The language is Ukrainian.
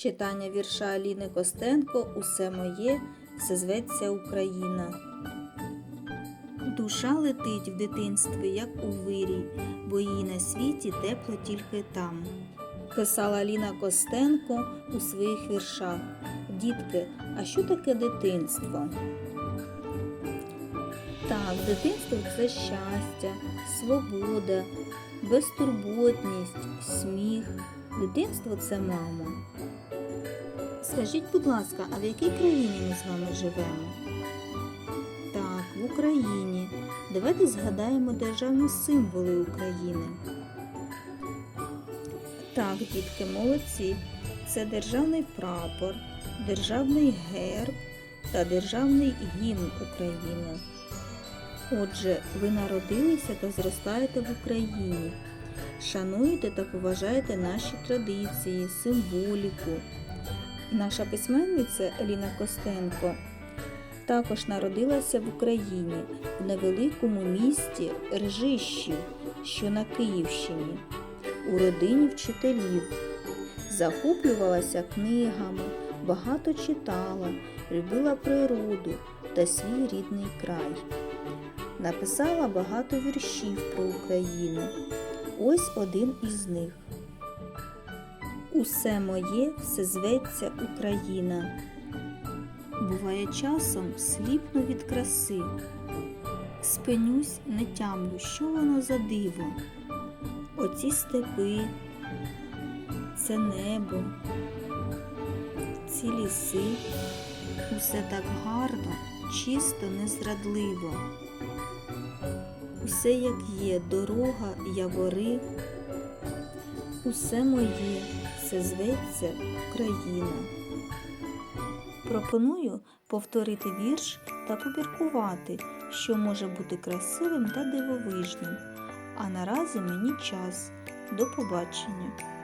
Читання вірша Аліни Костенко Усе моє, все зветься Україна. Душа летить в дитинстві, як у вирій, бо їй на світі тепло тільки там. Писала Аліна Костенко у своїх віршах. Дітки, а що таке дитинство? Так, дитинство це щастя, свобода, безтурботність, сміх. Дитинство це мама. Скажіть, будь ласка, а в якій країні ми з вами живемо? Так, в Україні. Давайте згадаємо державні символи України. Так, дітки, молодці. Це державний прапор, державний герб та державний гімн України. Отже, ви народилися та зростаєте в Україні. Шануєте та поважаєте наші традиції, символіку. Наша письменниця Еліна Костенко також народилася в Україні в невеликому місті Ржищів, що на Київщині, у родині вчителів. Захоплювалася книгами, багато читала, любила природу та свій рідний край. Написала багато віршів про Україну. Ось один із них. Усе моє, все зветься Україна. Буває часом сліпну від краси. Спинюсь, не тямлю, що воно за диво. Оці степи, це небо, ці ліси, усе так гарно, чисто, незрадливо. Усе як є, дорога, явори, усе моє, все зветься Україна. Пропоную повторити вірш та поміркувати, що може бути красивим та дивовижним. А наразі мені час. До побачення!